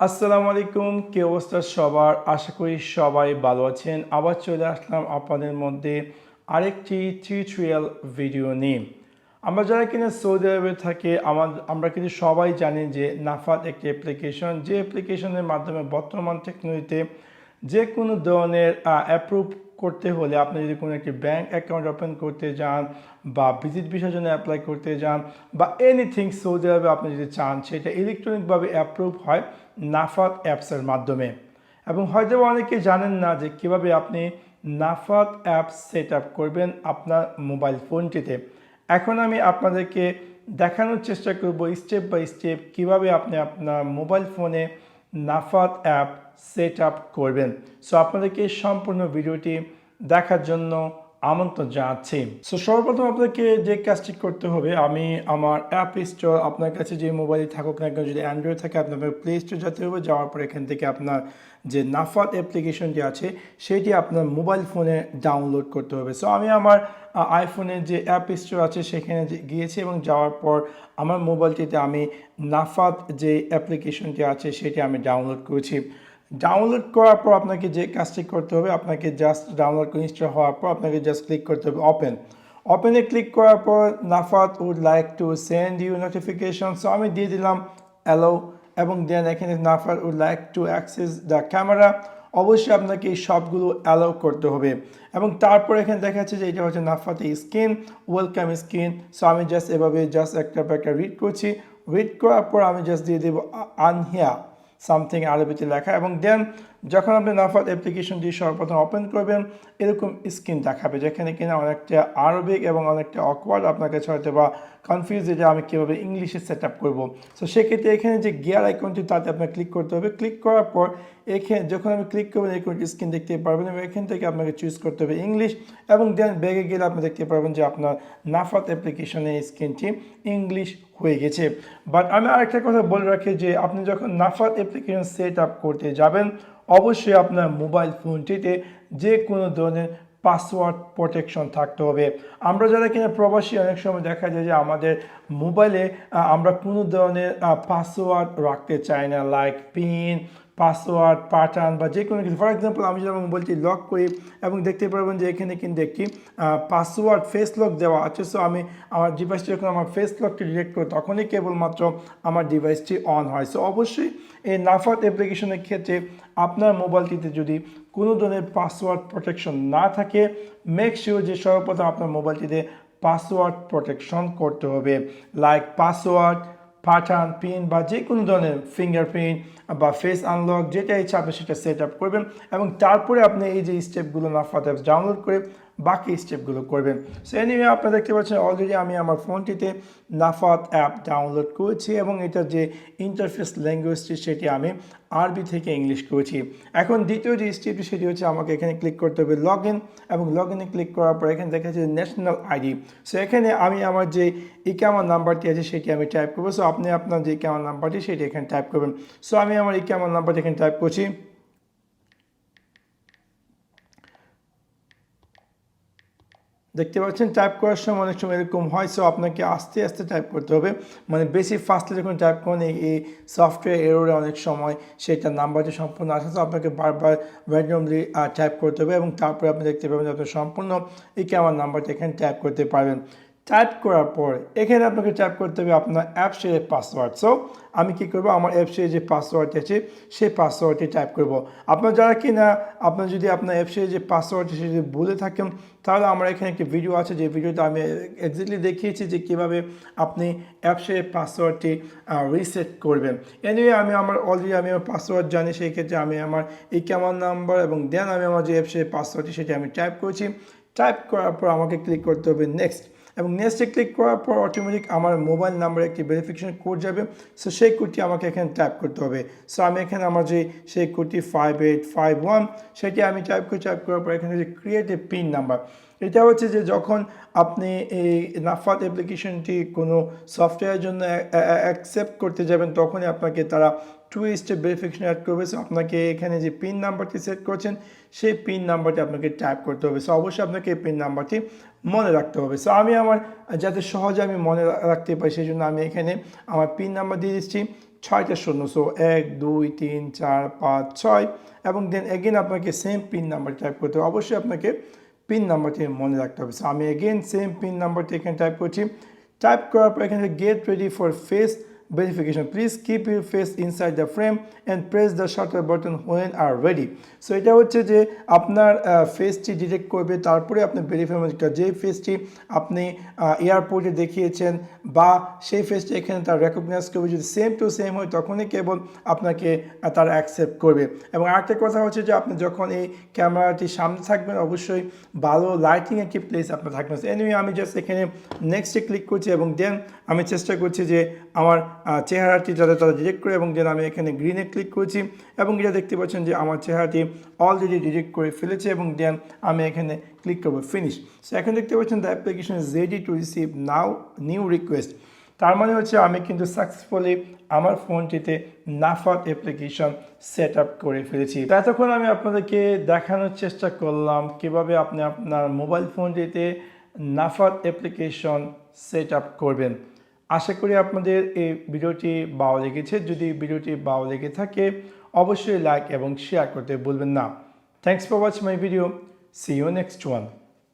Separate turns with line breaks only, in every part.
আসসালামু আলাইকুম, কি অবস্থা সবার? আশা করি সবাই ভালো আছেন। আবার চলে আসলাম আপনাদের মধ্যে আরেকটি টিউটোরিয়াল ভিডিও নিয়ে। আমরা যারা কিনা সৌদি আরবে থাকে আমার আমরা কিন্তু সবাই জানি যে নাফাত একটি অ্যাপ্লিকেশন যে অ্যাপ্লিকেশনের মাধ্যমে বর্তমান টেকনোলজিতে যে কোনো ধরনের অ্যাপ্রুভ করতে হলে আপনি যদি কোনো একটি ব্যাঙ্ক অ্যাকাউন্ট ওপেন করতে যান বা ভিজিট ভিসার জন্য অ্যাপ্লাই করতে যান বা এনিথিং সৌদি আরবে আপনি যদি চান, সেটা ইলেকট্রনিকভাবে অ্যাপ্রুভ হয় নাফাত অ্যাপসের মাধ্যমে। এবং হয়তো অনেকে জানেন না যে কীভাবে আপনি নাফাত অ্যাপস সেট আপ করবেন আপনার মোবাইল ফোনটিতে। এখন আমি আপনাদেরকে দেখানোর চেষ্টা করব স্টেপ বাই স্টেপ কীভাবে আপনি আপনার মোবাইল ফোনে নাফাত অ্যাপ সেট আপ করবেন। সো আপনাদেরকে সম্পূর্ণ ভিডিওটি দেখার জন্য আমন্ত্রণ জানাচ্ছি। সো সর্বপ্রথম আপনাকে যে কাজটি করতে হবে, আমি আমার অ্যাপ স্টোর আপনার কাছে যে মোবাইলে থাকুক না কেন, যদি অ্যান্ড্রয়েড থাকে আপনার প্লে স্টোর যেতে হবে, যাওয়ার পর এখান থেকে আপনার যে নাফাত অ্যাপ্লিকেশনটি আছে, সেটি আপনার মোবাইল ফোনে ডাউনলোড করতে হবে। সো আমি আমার আইফোনের যে অ্যাপ স্টোর আছে, সেখানে গিয়েছি এবং যাওয়ার পর আমার মোবাইলটিতে আমি নাফাত যে অ্যাপ্লিকেশনটি আছে, সেটি আমি ডাউনলোড করেছি। ডাউনলোড করার পর আপনাকে যে কাজটি করতে হবে, আপনাকে জাস্ট ডাউনলোড ইনস্টল হওয়ার পর আপনাকে জাস্ট ক্লিক করতে হবে ওপেন ওপেনে ক্লিক করার পর Nafath would like to send you notification so আমি দিয়ে দিলাম অ্যালো এবং দেন এখানে Nafath would like to access the camera অবশ্যই আপনাকে সবগুলো অ্যালাউ করতে হবে। এবং তারপর এখানে দেখা যাচ্ছে যে এটা হচ্ছে নাফাতে স্ক্রিন ওয়েলকাম স্ক্রিন সো আমি জাস্ট এভাবে জাস্ট একটা একটা রিড করছি। রিড করার পর আমি জাস্ট দিয়ে দেবো আনহিয়া সামথিং আরবিতে লেখা এবং দেন যখন আপনি নাফাত অ্যাপ্লিকেশনটি সর্বপ্রথম ওপেন করবেন, এরকম স্ক্রিন দেখাবে, যেখানে কিনা অনেকটা আরবিক এবং অনেকটা অকওয়ার্ড আপনার কাছে হয়তো বা কনফিউজ যে আমি কীভাবে ইংলিশে সেট আপ করব। সো সেক্ষেত্রে এখানে যে গিয়ার আইকনটি তাতে আপনার ক্লিক করতে হবে। ক্লিক করার পর এখানে যখন আমি ক্লিক করবেন, এরকম স্ক্রিন দেখতে পারবেন এবং এখান থেকে আপনাকে চুজ করতে হবে ইংলিশ এবং দেন ব্যাগে গেলে আপনি দেখতে পারবেন যে আপনার নাফাত অ্যাপ্লিকেশনের স্ক্রিনটি ইংলিশ হয়ে গেছে। বাট আমি আরেকটা কথা বলে রাখি যে, আপনি যখন নাফাত অ্যাপ্লিকেশন সেট আপ করতে যাবেন অবশ্যই আপনার মোবাইল ফোনটিতে যে কোনো ধরনের পাসওয়ার্ড প্রোটেকশন থাকতে হবে। আমরা যারা কিনা প্রবাসী, অনেক সময় দেখা যায় যে আমাদের মোবাইলে আমরা কোনো ধরনের পাসওয়ার্ড রাখতে চাই না লাইক পিন পাসওয়ার্ড প্যাটার্ন বা যে কোনো কিছু। ফর এক্সাম্পল আমি যদি মোবাইলটি লক করি এবং দেখতে পারবেন যে এখানে কিন্তু একটি পাসওয়ার্ড ফেস লক দেওয়া আছে। সো আমি আমার ডিভাইসটি যখন আমার ফেস লকটি ডিটেক্ট করি, তখনই কেবলমাত্র আমার ডিভাইসটি অন হয়। সো অবশ্যই এই নাফাত অ্যাপ্লিকেশনের ক্ষেত্রে আপনার মোবাইলটিতে যদি কোনো ধরনের পাসওয়ার্ড প্রোটেকশন না থাকে মেক শিওর যে সর্বপ্রথম আপনার মোবাইলটিতে পাসওয়ার্ড প্রোটেকশন করতে হবে। লাইক পাসওয়ার্ড প্যাটার্ন পিন বা যে কোনো ধরনের ফিঙ্গারপ্রিন্ট বা ফেস আনলক যেটা ইচ্ছা আপনি সেটা সেট আপ করবেন এবং তারপরে আপনি এই যে স্টেপগুলো নাফাত অ্যাপস ডাউনলোড করে বাকি স্টেপগুলো করবেন। সো এনিওয়ে আপনারা দেখতে পাচ্ছেন অলরেডি আমি আমার ফোনটিতে নাফাত অ্যাপ ডাউনলোড করেছি এবং এটার যে ইন্টারফেস ল্যাঙ্গুয়েজটি সেটি আমি আরবি থেকে ইংলিশ করেছি। এখন দ্বিতীয় যে স্টেপটি সেটি হচ্ছে আমাকে এখানে ক্লিক করতে হবে লগ ইন এবং লগ ইনে ক্লিক করার পর এখানে দেখা যাচ্ছে ন্যাশনাল আইডি সো এখানে আমি আমার যে ইকামার নাম্বারটি আছে, সেটি আমি টাইপ করব। সো আপনি আপনার যে ইকামার নাম্বারটি সেটি এখানে টাইপ করবেন। সো আমি আমার ইকামার নাম্বারটি এখানে টাইপ করছি। দেখতে পাচ্ছেন টাইপ করার সময় অনেক সময় এরকম হয় সো আপনাকে আস্তে আস্তে টাইপ করতে হবে। মানে বেশি ফাস্টলি যখন টাইপ করেন, এই- সফটওয়্যার এরোরে অনেক সময় সেটা নাম্বারটি সম্পূর্ণ আসে তো আপনাকে বারবার র্যান্ডমলি টাইপ করতে হবে এবং তারপরে আপনি দেখতে পাবেন যে আপনার সম্পূর্ণ এই আমার নাম্বারটি এখানে টাইপ করতে পারবেন। টাইপ করার পর, এখানে আপনাকে টাইপ করতে হবে আপনার অ্যাপসের পাসওয়ার্ড সো আমি কি করব? আমার অ্যাপসের যে পাসওয়ার্ড আছে, সেই পাসওয়ার্ডটি টাইপ করব। আপনার যারা কি না আপনার যদি আপনার অ্যাপসের যে পাসওয়ার্ড সেটি যদি ভুলে থাকেন, তাহলে আমার এখানে একটি ভিডিও আছে, যে ভিডিওটা আমি এক্স্যাক্টলি দেখিয়েছি যে কীভাবে আপনি অ্যাপসের পাসওয়ার্ডটি রিসেট করবেন। এনিওয়ে আমি আমার অলরেডি আমি আমার পাসওয়ার্ড জানি, সেই ক্ষেত্রে আমি আমার এই কেমন নাম্বার এবং দেন আমি আমার যে অ্যাপসের পাসওয়ার্ডটি সেটি আমি টাইপ করেছি। টাইপ করার পর আমাকে ক্লিক করতে হবে নেক্সট এবং নেক্সটে ক্লিক করার পর অটোমেটিক আমার মোবাইল নাম্বারে একটি ভেরিফিকেশন কোড যাবে। সো সেই কোডটি আমাকে এখানে টাইপ করতে হবে। সো আমি এখানে আমার যে, সেই কোডটি ফাইভ এইট ফাইভ ওয়ান সেটি আমি টাইপ করে টাইপ করার পর এখানে যে ক্রিয়েট এ পিন নাম্বার এটা হচ্ছে যে যখন আপনি এই নাফাত অ্যাপ্লিকেশনটি কোনো সফটওয়্যারের জন্য অ্যাকসেপ্ট করতে যাবেন, তখনই আপনাকে তারা টু স্টেপ ভেরিফিকেশন অ্যাড করবে। সো আপনাকে এখানে যে পিন নাম্বারটি সেট করছেন, সেই পিন নাম্বারটি আপনাকে টাইপ করতে হবে। সো অবশ্যই আপনাকে এই পিন নাম্বারটি মনে রাখতে হবে। সো আমি আমার, যাতে সহজে আমি মনে রাখতে পারি সেই জন্য আমি এখানে আমার পিন নাম্বার দিয়ে দিচ্ছি, ছয়টা শূন্য। সো এক, দুই, তিন, চার, পাঁচ, ছয় এবং দেন এগেন আপনাকে সেম পিন নাম্বার টাইপ করতে হবে। অবশ্যই আপনাকে পিন নাম্বারটি মনে রাখতে হবে। সো আমি এগেন সেম পিন নাম্বারটি এখানে টাইপ করছি। টাইপ করার পর এখানে get ready for face verification. Please keep your face inside the frame and press the shutter button when are ready. So এটা হচ্ছে যে আপনার ফেসটি ডিটেক্ট করবে, তারপরে আপনি ভেরিফাই যে ফেসটি আপনি এয়ারপোর্টে দেখিয়েছেন বা সেই ফেসটি এখানে তার রেকগনাইজ করবে, যদি সেম টু সেম হয়, তখনই কেবল আপনাকে তারা অ্যাকসেপ্ট করবে। এবং আরেকটা কথা হচ্ছে যে আপনি যখন এই ক্যামেরাটি সামনে থাকবেন, অবশ্যই ভালো লাইটিং একটি প্লেস আপনার থাকবেন এনিওয়ে আমি জাস্ট এখানে নেক্সটে ক্লিক করছি এবং দেন আমি চেষ্টা করছি যে আমার চেহারাটি যাতে তারা ডিটেক্ট করে এবং দেন আমি এখানে গ্রিনে ক্লিক করছি এবং এটা দেখতে পাচ্ছেন যে আমার চেহারাটি অলরেডি ডিটেক্ট করে ফেলেছে এবং দেন আমি এখানে ক্লিক করব ফিনিশ সো এখন দেখতে পাচ্ছেন the application is ready to receive now new request তার মানে হচ্ছে আমি কিন্তু সাকসেসফুলি আমার ফোনটিতে নাফাত অ্যাপ্লিকেশন সেট আপ করে ফেলেছি। এতক্ষণ আমি আপনাদেরকে দেখানোর চেষ্টা করলাম কীভাবে আপনি আপনার মোবাইল ফোনটিতে নাফাত অ্যাপ্লিকেশন সেট আপ করবেন। আশা করি আপনাদের এই ভিডিওটি ভালো লেগেছে। যদি ভিডিওটি ভালো লেগে থাকে, অবশ্যই লাইক এবং শেয়ার করতে ভুলবেন না। Thanks for watch my video see you next one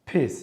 fees